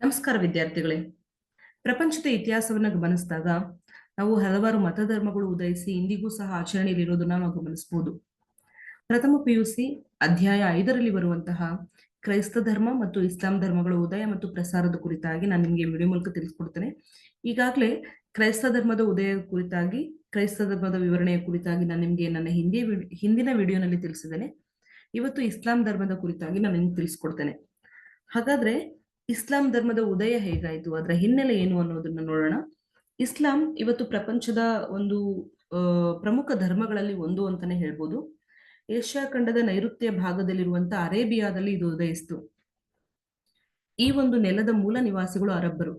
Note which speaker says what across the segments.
Speaker 1: ನಮಸ್ಕಾರ ವಿದ್ಯಾರ್ಥಿಗಳೇ. ಪ್ರಪಂಚದ ಇತಿಹಾಸವನ್ನ ಗಮನಿಸಿದಾಗ ನಾವು ಹಲವಾರು ಮತಧರ್ಮಗಳು ಉದಯಿಸಿ ಇಂದಿಗೂ ಸಹ ಆಚರಣೆಯಲ್ಲಿರೋದನ್ನ ನಾವು ಗಮನಿಸಬಹುದು ಪ್ರಥಮ ಪಿಯುಸಿ ಅಧ್ಯಾಯ ಐದರಲ್ಲಿ ಬರುವಂತಹ ಕ್ರೈಸ್ತ ಧರ್ಮ ಮತ್ತು ಇಸ್ಲಾಂ ಧರ್ಮಗಳ ಉದಯ ಮತ್ತು ಪ್ರಸಾರದ ಕುರಿತಾಗಿ ನಾನು ನಿಮಗೆ ವಿಡಿಯೋ ಮೂಲಕ ತಿಳಿಸ್ಕೊಡ್ತೇನೆ. ಈಗಾಗಲೇ ಕ್ರೈಸ್ತ ಧರ್ಮದ ಉದಯ ಕುರಿತಾಗಿ, ಕ್ರೈಸ್ತ ಧರ್ಮದ ವಿವರಣೆಯ ಕುರಿತಾಗಿ ನಾನು ನಿಮಗೆ ನನ್ನ ಹಿಂದಿ ಹಿಂದಿನ ವಿಡಿಯೋನಲ್ಲಿ ತಿಳಿಸಿದ್ದೇನೆ. ಇವತ್ತು ಇಸ್ಲಾಂ ಧರ್ಮದ ಕುರಿತಾಗಿ ನಾನು ನಿಮ್ಗೆ ತಿಳಿಸ್ಕೊಡ್ತೇನೆ. ಹಾಗಾದ್ರೆ ಇಸ್ಲಾಂ ಧರ್ಮದ ಉದಯ ಹೇಗಾಯಿತು? ಅದರ ಹಿನ್ನೆಲೆ ಏನು ಅನ್ನೋದನ್ನ ನೋಡೋಣ. ಇಸ್ಲಾಂ ಇವತ್ತು ಪ್ರಪಂಚದ ಒಂದು ಪ್ರಮುಖ ಧರ್ಮಗಳಲ್ಲಿ ಒಂದು ಅಂತಾನೆ ಹೇಳ್ಬೋದು. ಏಷ್ಯಾ ಖಂಡದ ನೈಋತ್ಯ ಭಾಗದಲ್ಲಿರುವಂತ ಅರೇಬಿಯಾದಲ್ಲಿ ಇದು ಉದಯಿಸಿತು. ಈ ಒಂದು ನೆಲದ ಮೂಲ ನಿವಾಸಿಗಳು ಅರಬ್ಬರು.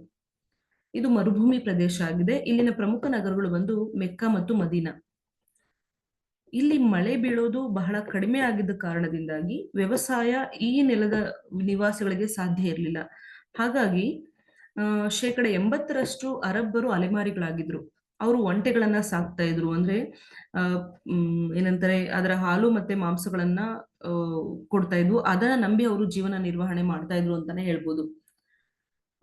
Speaker 1: ಇದು ಮರುಭೂಮಿ ಪ್ರದೇಶ ಆಗಿದೆ. ಇಲ್ಲಿನ ಪ್ರಮುಖ ನಗರಗಳು ಬಂದು ಮೆಕ್ಕಾ ಮತ್ತು ಮದೀನಾ. ಇಲ್ಲಿ ಮಳೆ ಬೀಳೋದು ಬಹಳ ಕಡಿಮೆ ಆಗಿದ್ದ ಕಾರಣದಿಂದಾಗಿ ವ್ಯವಸಾಯ ಈ ನೆಲದ ನಿವಾಸಿಗಳಿಗೆ ಸಾಧ್ಯ ಇರಲಿಲ್ಲ. ಹಾಗಾಗಿ ಶೇಕಡ ಎಂಬತ್ತರಷ್ಟು ಅರಬ್ಬರು ಅಲೆಮಾರಿಗಳಾಗಿದ್ರು. ಅವರು ಒಂಟೆಗಳನ್ನ ಸಾಕ್ತಾ ಇದ್ರು. ಅಂದ್ರೆ ಏನಂತಾರೆ, ಅದರ ಹಾಲು ಮತ್ತೆ ಮಾಂಸಗಳನ್ನ ಕೊಡ್ತಾ ಇದ್ವು ಅದನ್ನ ನಂಬಿ ಅವರು ಜೀವನ ನಿರ್ವಹಣೆ ಮಾಡ್ತಾ ಇದ್ರು ಅಂತಾನೆ ಹೇಳ್ಬೋದು.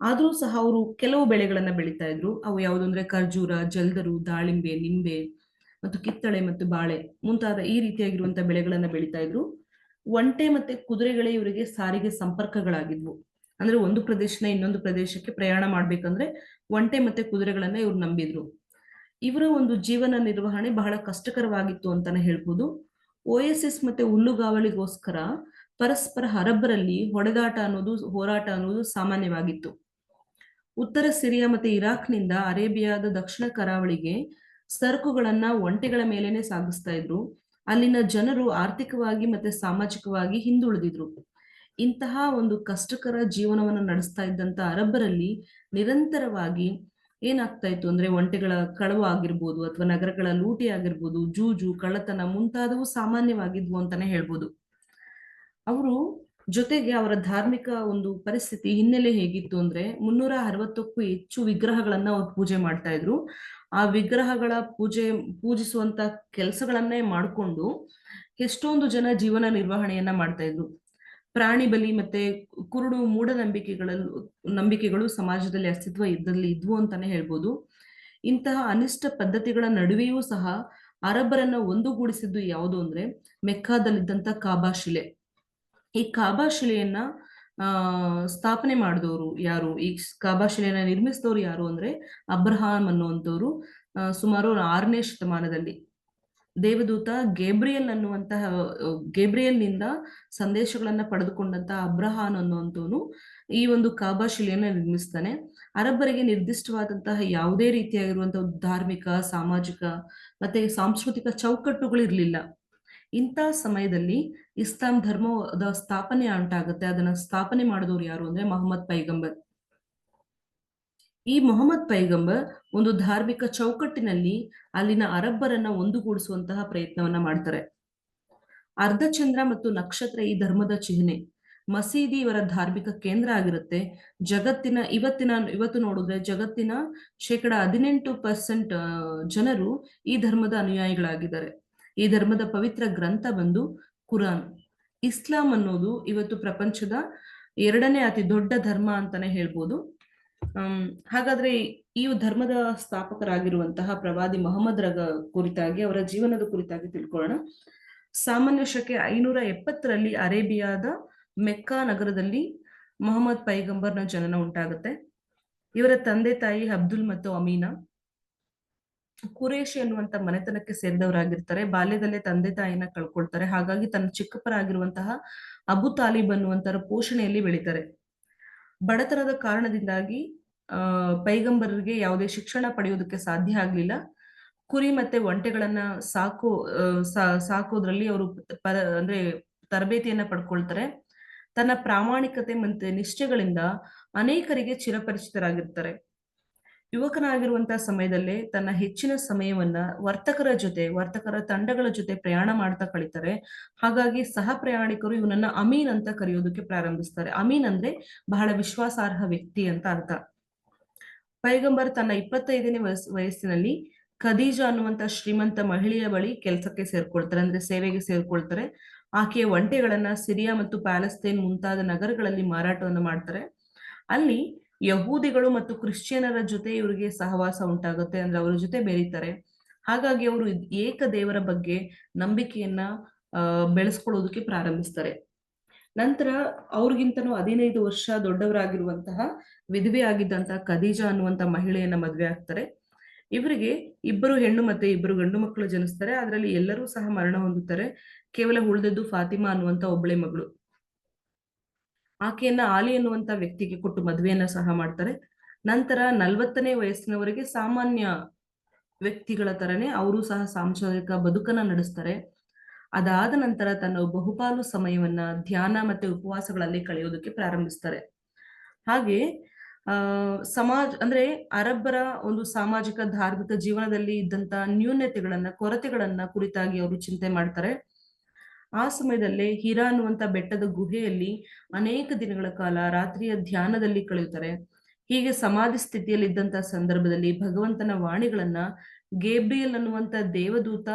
Speaker 1: ಆದ್ರೂ ಸಹ ಅವರು ಕೆಲವು ಬೆಳೆಗಳನ್ನ ಬೆಳೀತಾ ಇದ್ರು. ಅವು ಯಾವುದು ಅಂದ್ರೆ, ಖರ್ಜೂರ, ಜಲ್ದರು, ದಾಳಿಂಬೆ, ನಿಂಬೆ ಮತ್ತು ಕಿತ್ತಳೆ ಮತ್ತು ಬಾಳೆ ಮುಂತಾದ ಈ ರೀತಿಯಾಗಿರುವಂತಹ ಬೆಳೆಗಳನ್ನ ಬೆಳೀತಾ ಇದ್ರು. ಒಂಟೆ ಮತ್ತೆ ಕುದುರೆಗಳೇ ಇವರಿಗೆ ಸಾರಿಗೆ ಸಂಪರ್ಕಗಳಾಗಿದ್ವು. ಅಂದ್ರೆ ಒಂದು ಪ್ರದೇಶನ ಇನ್ನೊಂದು ಪ್ರದೇಶಕ್ಕೆ ಪ್ರಯಾಣ ಮಾಡ್ಬೇಕಂದ್ರೆ ಒಂಟೆ ಮತ್ತೆ ಕುದುರೆಗಳನ್ನ ಇವ್ರು ನಂಬಿದ್ರು. ಇವರ ಒಂದು ಜೀವನ ನಿರ್ವಹಣೆ ಬಹಳ ಕಷ್ಟಕರವಾಗಿತ್ತು ಅಂತಾನೆ ಹೇಳ್ಬೋದು. ಓಎಸ್ಎಸ್ ಎಸ್ ಎಸ್ ಮತ್ತೆ ಹುಲ್ಲುಗಾವಲಿಗೋಸ್ಕರ ಪರಸ್ಪರ ಹರಬ್ಬರಲ್ಲಿ ಹೊಡೆದಾಟ ಅನ್ನೋದು, ಹೋರಾಟ ಅನ್ನೋದು ಸಾಮಾನ್ಯವಾಗಿತ್ತು. ಉತ್ತರ ಸಿರಿಯಾ ಮತ್ತೆ ಇರಾಕ್ನಿಂದ ಅರೇಬಿಯಾದ ದಕ್ಷಿಣ ಕರಾವಳಿಗೆ ಸರಕುಗಳನ್ನ ಒಂಟೆಗಳ ಮೇಲೇನೆ ಸಾಗಿಸ್ತಾ ಇದ್ರು. ಅಲ್ಲಿನ ಜನರು ಆರ್ಥಿಕವಾಗಿ ಮತ್ತೆ ಸಾಮಾಜಿಕವಾಗಿ ಹಿಂದುಳಿದಿದ್ರು. ಇಂತಹ ಒಂದು ಕಷ್ಟಕರ ಜೀವನವನ್ನು ನಡೆಸ್ತಾ ಇದ್ದಂತ ಅರಬ್ಬರಲ್ಲಿ ನಿರಂತರವಾಗಿ ಏನಾಗ್ತಾ ಇತ್ತು ಅಂದ್ರೆ ಒಂಟೆಗಳ ಕಳವು ಆಗಿರ್ಬೋದು ಅಥವಾ ನಗರಗಳ ಲೂಟಿ ಆಗಿರ್ಬೋದು, ಜೂಜು, ಕಳ್ಳತನ ಮುಂತಾದವು ಸಾಮಾನ್ಯವಾಗಿದ್ವು ಅಂತಾನೆ ಹೇಳ್ಬೋದು. ಅವರು ಜೊತೆಗೆ ಅವರ ಧಾರ್ಮಿಕ ಒಂದು ಪರಿಸ್ಥಿತಿ ಹಿನ್ನೆಲೆ ಹೇಗಿತ್ತು ಅಂದ್ರೆ ಮುನ್ನೂರ ಅರವತ್ತಕ್ಕೂ ಹೆಚ್ಚು ವಿಗ್ರಹಗಳನ್ನ ಅವ್ರು ಪೂಜೆ ಮಾಡ್ತಾ ಇದ್ರು. ಆ ವಿಗ್ರಹಗಳ ಪೂಜೆ, ಪೂಜಿಸುವಂತ ಕೆಲಸಗಳನ್ನೇ ಮಾಡಿಕೊಂಡು ಎಷ್ಟೊಂದು ಜನ ಜೀವನ ನಿರ್ವಹಣೆಯನ್ನ ಮಾಡ್ತಾ ಇದ್ರು. ಪ್ರಾಣಿ ಬಲಿ ಮತ್ತೆ ಕುರುಡು ಮೂಢನಂಬಿಕೆಗಳಲ್ಲೂ ನಂಬಿಕೆಗಳು ಸಮಾಜದಲ್ಲಿ ಅಸ್ತಿತ್ವ ಇದ್ದಲ್ಲಿ ಇದ್ವು ಅಂತಾನೆ ಹೇಳ್ಬೋದು. ಇಂತಹ ಅನಿಷ್ಟ ಪದ್ಧತಿಗಳ ನಡುವೆಯೂ ಸಹ ಅರಬ್ಬರನ್ನ ಒಂದುಗೂಡಿಸಿದ್ದು ಯಾವುದು ಅಂದ್ರೆ ಮೆಕ್ಕಾದಲ್ಲಿದ್ದಂತ ಕಾಬಾ ಶಿಲೆ. ಈ ಕಾಬಾ ಶಿಲೆಯನ್ನ ಆ, ಸ್ಥಾಪನೆ ಮಾಡಿದವರು ಯಾರು? ಈ ಕಾಬಾ ನಿರ್ಮಿಸಿದವರು ಯಾರು ಅಂದ್ರೆ ಅಬ್ರಹಾಂ ಅನ್ನುವಂಥವ್ರು ಸುಮಾರು ಆರನೇ ಶತಮಾನದಲ್ಲಿ. ದೇವದೂತ ಗೇಬ್ರಿಯಲ್ ಅನ್ನುವಂತಹ ಗೇಬ್ರಿಯಲ್ನಿಂದ ಸಂದೇಶಗಳನ್ನ ಪಡೆದುಕೊಂಡಂತಹ ಅಬ್ರಹಾನ್ ಅನ್ನುವಂಥವನು ಈ ಒಂದು ಕಾಬಾ ಶಿಲೆಯನ್ನ ನಿರ್ಮಿಸ್ತಾನೆ. ಅರಬ್ಬರಿಗೆ ನಿರ್ದಿಷ್ಟವಾದಂತಹ ಯಾವುದೇ ರೀತಿಯಾಗಿರುವಂತಹ ಧಾರ್ಮಿಕ, ಸಾಮಾಜಿಕ ಮತ್ತೆ ಸಾಂಸ್ಕೃತಿಕ ಚೌಕಟ್ಟುಗಳಿರ್ಲಿಲ್ಲ ಇಂಥ ಸಮಯದಲ್ಲಿ ಇಸ್ಲಾಂ ಧರ್ಮದ ಸ್ಥಾಪನೆ ಉಂಟಾಗುತ್ತೆ ಅದನ್ನ ಸ್ಥಾಪನೆ ಮಾಡಿದವರು ಯಾರು ಅಂದ್ರೆ ಮೊಹಮ್ಮದ್ ಪೈಗಂಬರ್. ಈ ಮೊಹಮ್ಮದ್ ಪೈಗಂಬರ್ ಒಂದು ಧಾರ್ಮಿಕ ಚೌಕಟ್ಟಿನಲ್ಲಿ ಅಲ್ಲಿನ ಅರಬ್ಬರನ್ನ ಒಂದುಗೂಡಿಸುವಂತಹ ಪ್ರಯತ್ನವನ್ನ ಮಾಡ್ತಾರೆ. ಅರ್ಧಚಂದ್ರ ಮತ್ತು ನಕ್ಷತ್ರ ಈ ಧರ್ಮದ ಚಿಹ್ನೆ. ಮಸೀದಿ ಇವರ ಧಾರ್ಮಿಕ ಕೇಂದ್ರ ಆಗಿರುತ್ತೆ. ಜಗತ್ತಿನ ಇವತ್ತಿನ ಇವತ್ತು ನೋಡಿದ್ರೆ ಜಗತ್ತಿನ ಶೇಕಡ ಹದಿನೆಂಟು ಪರ್ಸೆಂಟ್ ಜನರು ಈ ಧರ್ಮದ ಅನುಯಾಯಿಗಳಾಗಿದ್ದಾರೆ. ಈ ಧರ್ಮದ ಪವಿತ್ರ ಗ್ರಂಥ ಬಂದು ಕುರಾನ್. ಇಸ್ಲಾಂ ಅನ್ನೋದು ಇವತ್ತು ಪ್ರಪಂಚದ ಎರಡನೇ ಅತಿ ದೊಡ್ಡ ಧರ್ಮ ಅಂತಾನೆ ಹೇಳ್ಬೋದು. ಹಾಗಾದ್ರೆ ಈ ಧರ್ಮದ ಸ್ಥಾಪಕರಾಗಿರುವಂತಹ ಪ್ರವಾದಿ ಮೊಹಮ್ಮದ್ ರ ಕುರಿತಾಗಿ, ಅವರ ಜೀವನದ ಕುರಿತಾಗಿ ತಿಳ್ಕೊಳ್ಳೋಣ. ಸಾಮಾನ್ಯ ಶಕೆ ಐನೂರ ಎಪ್ಪತ್ತರಲ್ಲಿ ಅರೇಬಿಯಾದ ಮೆಕ್ಕಾ ನಗರದಲ್ಲಿ ಮೊಹಮ್ಮದ್ ಪೈಗಂಬರ್ನ ಜನನ ಉಂಟಾಗುತ್ತೆ. ಇವರ ತಂದೆ ತಾಯಿ ಅಬ್ದುಲ್ ಮತ್ತು ಅಮೀನಾ. ಕುರೇಶಿ ಅನ್ನುವಂತ ಮನೆತನಕ್ಕೆ ಸೇರಿದವರಾಗಿರ್ತಾರೆ. ಬಾಲ್ಯದಲ್ಲೇ ತಂದೆ ತಾಯಿನ ಕಳ್ಕೊಳ್ತಾರೆ. ಹಾಗಾಗಿ ತನ್ನ ಚಿಕ್ಕಪ್ಪರಾಗಿರುವಂತಹ ಅಬು ತಾಲಿಬ್ ಅನ್ನುವಂತರ ಪೋಷಣೆಯಲ್ಲಿ ಬೆಳೀತಾರೆ. ಬಡತನದ ಕಾರಣದಿಂದಾಗಿ, ಆ ಪೈಗಂಬರ್ಗೆ ಯಾವುದೇ ಶಿಕ್ಷಣ ಪಡೆಯುವುದಕ್ಕೆ ಸಾಧ್ಯ ಆಗ್ಲಿಲ್ಲ. ಕುರಿ ಮತ್ತೆ ಒಂಟೆಗಳನ್ನ ಸಾಕು ಸಾಕೋದ್ರಲ್ಲಿ ಅವರು ಅಂದ್ರೆ ತರಬೇತಿಯನ್ನ ಪಡ್ಕೊಳ್ತಾರೆ. ತನ್ನ ಪ್ರಾಮಾಣಿಕತೆ ಮತ್ತೆ ನಿಷ್ಠೆಗಳಿಂದ ಅನೇಕರಿಗೆ ಚಿರಪರಿಚಿತರಾಗಿರ್ತಾರೆ. ಯುವಕನಾಗಿರುವಂತಹ ಸಮಯದಲ್ಲೇ ತನ್ನ ಹೆಚ್ಚಿನ ಸಮಯವನ್ನ ವರ್ತಕರ ಜೊತೆ, ವರ್ತಕರ ತಂಡಗಳ ಜೊತೆ ಪ್ರಯಾಣ ಮಾಡ್ತಾ ಕಳೀತಾರೆ. ಹಾಗಾಗಿ ಸಹ ಪ್ರಯಾಣಿಕರು ಇವನನ್ನ ಅಮೀನ್ ಅಂತ ಕರೆಯೋದಕ್ಕೆ ಪ್ರಾರಂಭಿಸ್ತಾರೆ. ಅಮೀನ್ ಅಂದ್ರೆ ಬಹಳ ವಿಶ್ವಾಸಾರ್ಹ ವ್ಯಕ್ತಿ ಅಂತ ಅರ್ಥ. ಪೈಗಂಬರ್ ತನ್ನ ಇಪ್ಪತ್ತೈದನೇ ವಯಸ್, ವಯಸ್ಸಿನಲ್ಲಿ ಖದೀಜಾ ಅನ್ನುವಂತ ಶ್ರೀಮಂತ ಮಹಿಳೆಯ ಬಳಿ ಕೆಲಸಕ್ಕೆ ಸೇರ್ಕೊಳ್ತಾರೆ, ಅಂದ್ರೆ ಸೇವೆಗೆ ಸೇರ್ಕೊಳ್ತಾರೆ. ಆಕೆಯ ಒಂಟೆಗಳನ್ನ ಸಿರಿಯಾ ಮತ್ತು ಪ್ಯಾಲೆಸ್ತೇನ್ ಮುಂತಾದ ನಗರಗಳಲ್ಲಿ ಮಾರಾಟವನ್ನು ಮಾಡ್ತಾರೆ. ಅಲ್ಲಿ ಯಹೂದಿಗಳು ಮತ್ತು ಕ್ರಿಶ್ಚಿಯನರ ಜೊತೆ ಇವರಿಗೆ ಸಹವಾಸ ಉಂಟಾಗುತ್ತೆ ಅಂದ್ರೆ ಅವರ ಜೊತೆ ಬೆರೀತಾರೆ. ಹಾಗಾಗಿ ಅವರು ಏಕ ದೇವರ ಬಗ್ಗೆ ನಂಬಿಕೆಯನ್ನ ಅಹ್ ಬೆಳೆಸ್ಕೊಳ್ಳೋದಕ್ಕೆ ಪ್ರಾರಂಭಿಸ್ತಾರೆ. ನಂತರ ಅವ್ರಿಗಿಂತನೂ ಹದಿನೈದು ವರ್ಷ ದೊಡ್ಡವರಾಗಿರುವಂತಹ, ವಿಧವೆ ಆಗಿದ್ದಂತಹ ಖದೀಜಾ ಅನ್ನುವಂತ ಮಹಿಳೆಯನ್ನ ಮದುವೆ ಆಗ್ತಾರೆ. ಇವರಿಗೆ ಇಬ್ಬರು ಹೆಣ್ಣು ಮತ್ತೆ ಇಬ್ಬರು ಗಂಡು ಮಕ್ಕಳು ಜನಿಸ್ತಾರೆ. ಅದರಲ್ಲಿ ಎಲ್ಲರೂ ಸಹ ಮರಣ ಹೊಂದುತ್ತಾರೆ. ಕೇವಲ ಉಳಿದದ್ದು ಫಾತಿಮಾ ಅನ್ನುವಂತ ಒಬ್ಬಳೆ ಮಗಳು. ಆಕೆಯನ್ನ ಆಲಿ ಎನ್ನುವಂತ ವ್ಯಕ್ತಿಗೆ ಕೊಟ್ಟು ಮದುವೆಯನ್ನ ಸಹ ಮಾಡ್ತಾರೆ. ನಂತರ ನಲ್ವತ್ತನೇ ವಯಸ್ಸಿನವರೆಗೆ ಸಾಮಾನ್ಯ ವ್ಯಕ್ತಿಗಳ ತರನೇ ಅವರು ಸಹ ಸಾಂಸಾರಿಕ ಬದುಕನ್ನ ನಡೆಸ್ತಾರೆ. ಅದಾದ ನಂತರ ತನ್ನ ಬಹುಪಾಲು ಸಮಯವನ್ನ ಧ್ಯಾನ ಮತ್ತೆ ಉಪವಾಸಗಳಲ್ಲಿ ಕಳೆಯೋದಕ್ಕೆ ಪ್ರಾರಂಭಿಸ್ತಾರೆ. ಹಾಗೆ, ಆ, ಸಮಾಜ, ಅಂದ್ರೆ ಅರಬ್ಬರ ಒಂದು ಸಾಮಾಜಿಕ ಧಾರ್ಮಿಕ ಜೀವನದಲ್ಲಿ ಇದ್ದಂತ ನ್ಯೂನತೆಗಳನ್ನ, ಕೊರತೆಗಳನ್ನ ಕುರಿತಾಗಿ ಅವರು ಚಿಂತೆ ಮಾಡ್ತಾರೆ. ಆ ಸಮಯದಲ್ಲೇ ಹಿರಾ ಅನ್ನುವಂತ ಬೆಟ್ಟದ ಗುಹೆಯಲ್ಲಿ ಅನೇಕ ದಿನಗಳ ಕಾಲ ರಾತ್ರಿಯ ಧ್ಯಾನದಲ್ಲಿ ಕಳೆಯುತ್ತಾರೆ. ಹೀಗೆ ಸಮಾಧಿ ಸ್ಥಿತಿಯಲ್ಲಿ ಇದ್ದಂತ ಸಂದರ್ಭದಲ್ಲಿ ಭಗವಂತನ ವಾಣಿಗಳನ್ನ ಗೇಬ್ರಿಯಲ್ ಅನ್ನುವಂತ ದೇವದೂತ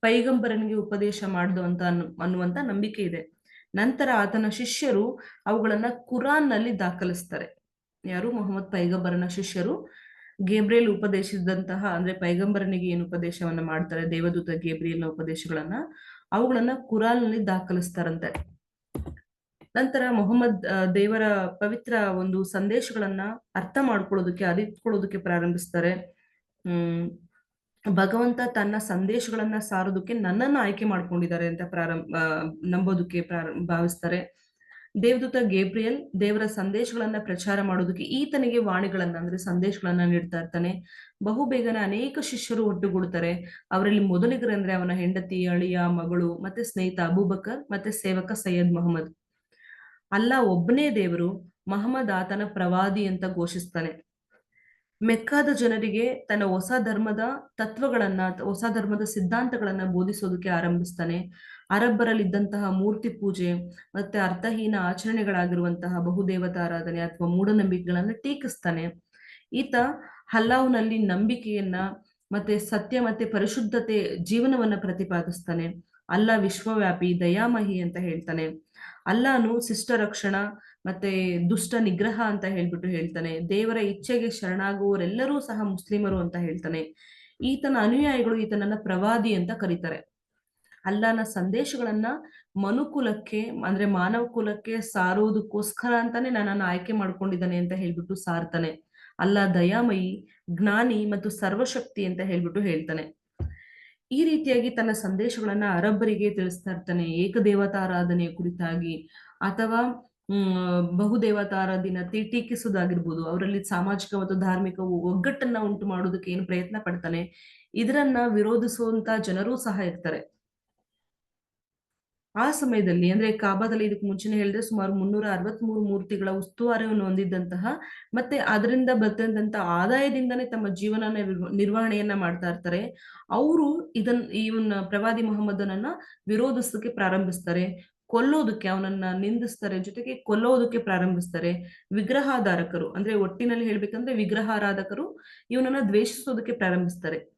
Speaker 1: ಪೈಗಂಬರನಿಗೆ ಉಪದೇಶ ಮಾಡಿದ ಅಂತ ಅನ್ನುವಂತ ನಂಬಿಕೆ ಇದೆ. ನಂತರ ಆತನ ಶಿಷ್ಯರು ಅವುಗಳನ್ನ ಕುರಾನ್ನಲ್ಲಿ ದಾಖಲಿಸ್ತಾರೆ. ಯಾರು? ಮೊಹಮ್ಮದ್ ಪೈಗಂಬರನ ಶಿಷ್ಯರು. ಗೇಬ್ರಿಯಲ್ ಉಪದೇಶಿಸಿದಂತಹ ಅಂದ್ರೆ ಪೈಗಂಬರನಿಗೆ ಏನು ಉಪದೇಶವನ್ನ ಮಾಡ್ತಾರೆ? ದೇವದೂತ ಗೇಬ್ರಿಯಲ್ನ ಉಪದೇಶಗಳನ್ನ ಅವುಗಳನ್ನ ಕುರಾಲ್ನಲ್ಲಿ ದಾಖಲಿಸ್ತಾರಂತೆ. ನಂತರ ಮೊಹಮ್ಮದ್ ದೇವರ ಪವಿತ್ರ ಒಂದು ಸಂದೇಶಗಳನ್ನ ಅರ್ಥ ಮಾಡ್ಕೊಳ್ಳೋದಕ್ಕೆ, ಅರಿತ್ಕೊಳ್ಳೋದಕ್ಕೆ ಪ್ರಾರಂಭಿಸ್ತಾರೆ. ಹ್ಮ್, ಭಗವಂತ ತನ್ನ ಸಂದೇಶಗಳನ್ನ ಸಾರೋದಕ್ಕೆ ನನ್ನನ್ನ ಆಯ್ಕೆ ಮಾಡ್ಕೊಂಡಿದ್ದಾರೆ ಅಂತ ಪ್ರಾರಂಭ ನಂಬೋದಕ್ಕೆ ಪ್ರಾರಂಭ ಭಾವಿಸ್ತಾರೆ. ದೇವದೂತ ಗೇಬ್ರಿಯಲ್ ದೇವರ ಸಂದೇಶಗಳನ್ನ ಪ್ರಚಾರ ಮಾಡೋದಕ್ಕೆ ಈತನಿಗೆ ವಾಣಿಗಳನ್ನ, ಅಂದ್ರೆ ಸಂದೇಶಗಳನ್ನ ನೀಡ್ತಾ ಇರ್ತಾನೆ. ಬಹು ಬೇಗನೆ ಅನೇಕ ಶಿಷ್ಯರು ಒಟ್ಟುಗೂಡ್ತಾರೆ. ಅವರಲ್ಲಿ ಮೊದಲಿಗರಂದ್ರೆ ಅವನ ಹೆಂಡತಿ, ಅಳಿಯ, ಮಗಳು, ಮತ್ತೆ ಸ್ನೇಹಿತ ಅಬೂಬಕರ್, ಮತ್ತೆ ಸೇವಕ ಸೈಯದ್ ಮೊಹಮ್ಮದ್. ಅಲ್ಲ, ಒಬ್ಬನೇ ದೇವರು ಮಹಮ್ಮದ್ ಆತನ ಪ್ರವಾದಿ ಅಂತ ಘೋಷಿಸ್ತಾನೆ. ಮೆಕ್ಕಾದ ಜನರಿಗೆ ತನ್ನ ಹೊಸ ಧರ್ಮದ ತತ್ವಗಳನ್ನ, ಹೊಸ ಧರ್ಮದ ಸಿದ್ಧಾಂತಗಳನ್ನ ಬೋಧಿಸೋದಕ್ಕೆ ಆರಂಭಿಸ್ತಾನೆ. ಅರಬ್ಬರಲ್ಲಿದ್ದಂತಹ ಮೂರ್ತಿ ಪೂಜೆ ಮತ್ತೆ ಅರ್ಥಹೀನ ಆಚರಣೆಗಳಾಗಿರುವಂತಹ ಬಹುದೇವತಾರಾಧನೆ ಅಥವಾ ಮೂಢನಂಬಿಕೆಗಳನ್ನ ಟೀಕಿಸ್ತಾನೆ. ಈತ ಹಲ್ಲಾವ್ನಲ್ಲಿ ನಂಬಿಕೆಯನ್ನ ಮತ್ತೆ ಸತ್ಯ ಮತ್ತೆ ಪರಿಶುದ್ಧತೆ ಜೀವನವನ್ನ ಪ್ರತಿಪಾದಿಸ್ತಾನೆ. ಅಲ್ಲ ವಿಶ್ವವ್ಯಾಪಿ ದಯಾಮಹಿ ಅಂತ ಹೇಳ್ತಾನೆ. ಅಲ್ಲಾನು ಶಿಷ್ಟ ರಕ್ಷಣ ಮತ್ತೆ ದುಷ್ಟ ನಿಗ್ರಹ ಅಂತ ಹೇಳ್ಬಿಟ್ಟು ಹೇಳ್ತಾನೆ. ದೇವರ ಇಚ್ಛೆಗೆ ಶರಣಾಗುವವರೆಲ್ಲರೂ ಸಹ ಮುಸ್ಲಿಮರು ಅಂತ ಹೇಳ್ತಾನೆ. ಈತನ ಅನುಯಾಯಿಗಳು ಈತನನ್ನ ಪ್ರವಾದಿ ಅಂತ ಕರೀತಾರೆ. ಅಲ್ಲಾನ ಸಂದೇಶಗಳನ್ನ ಮನುಕುಲಕ್ಕೆ, ಅಂದ್ರೆ ಮಾನವ ಕುಲಕ್ಕೆ ಸಾರೋದಕ್ಕೋಸ್ಕರ ಅಂತಾನೆ ನನ್ನನ್ನು ಆಯ್ಕೆ ಮಾಡ್ಕೊಂಡಿದ್ದಾನೆ ಅಂತ ಹೇಳ್ಬಿಟ್ಟು ಸಾರ್ತಾನೆ. ಅಲ್ಲ ದಯಾಮಯಿ, ಜ್ಞಾನಿ ಮತ್ತು ಸರ್ವಶಕ್ತಿ ಅಂತ ಹೇಳ್ಬಿಟ್ಟು ಹೇಳ್ತಾನೆ. ಈ ರೀತಿಯಾಗಿ ತನ್ನ ಸಂದೇಶಗಳನ್ನ ಅರಬ್ಬರಿಗೆ ತಿಳಿಸ್ತಾ ಇರ್ತಾನೆ. ಏಕದೇವತಾರಾಧನೆಯ ಕುರಿತಾಗಿ ಅಥವಾ ಬಹುದೇವತಾರಾಧನೆ ಟೀಕಿಸುವುದಾಗಿರ್ಬೋದು ಅವರಲ್ಲಿ ಸಾಮಾಜಿಕ ಮತ್ತು ಧಾರ್ಮಿಕ ಒಗ್ಗಟ್ಟನ್ನ ಉಂಟು ಮಾಡೋದಕ್ಕೆ ಏನು ಪ್ರಯತ್ನ ಪಡ್ತಾನೆ. ಇದರನ್ನ ವಿರೋಧಿಸುವಂತ ಜನರೂ ಸಹ ಇರ್ತಾರೆ. ಆ ಸಮಯದಲ್ಲಿ, ಅಂದ್ರೆ ಕಾಬಾದಲ್ಲಿ ಇದಕ್ಕೆ ಮುಂಚೆನೆ ಹೇಳಿದ್ರೆ ಸುಮಾರು ಮುನ್ನೂರ ಅರವತ್ಮೂರು ಮೂರ್ತಿಗಳ ಉಸ್ತುವಾರಿಯನ್ನು ಹೊಂದಿದ್ದಂತಹ, ಮತ್ತೆ ಅದರಿಂದ ಬರ್ತಂತ ಆದಾಯದಿಂದನೇ ತಮ್ಮ ಜೀವನ ನಿರ್ವಹಣೆಯನ್ನ ಮಾಡ್ತಾ ಇರ್ತಾರೆ. ಅವರು ಇದನ್, ಇವನ್ನ ಪ್ರವಾದಿ ಮೊಹಮ್ಮದನನ್ನ ವಿರೋಧಿಸೋದಕ್ಕೆ ಪ್ರಾರಂಭಿಸ್ತಾರೆ. ಕೊಲ್ಲೋದಕ್ಕೆ ಅವನನ್ನ ನಿಂದಿಸ್ತಾರೆ. ಜೊತೆಗೆ ಕೊಲ್ಲೋದಕ್ಕೆ ಪ್ರಾರಂಭಿಸ್ತಾರೆ. ವಿಗ್ರಹಾಧಾರಕರು, ಅಂದ್ರೆ ಒಟ್ಟಿನಲ್ಲಿ ಹೇಳ್ಬೇಕಂದ್ರೆ ವಿಗ್ರಹಾರಾಧಕರು ಇವನನ್ನ ದ್ವೇಷಿಸೋದಕ್ಕೆ ಪ್ರಾರಂಭಿಸ್ತಾರೆ.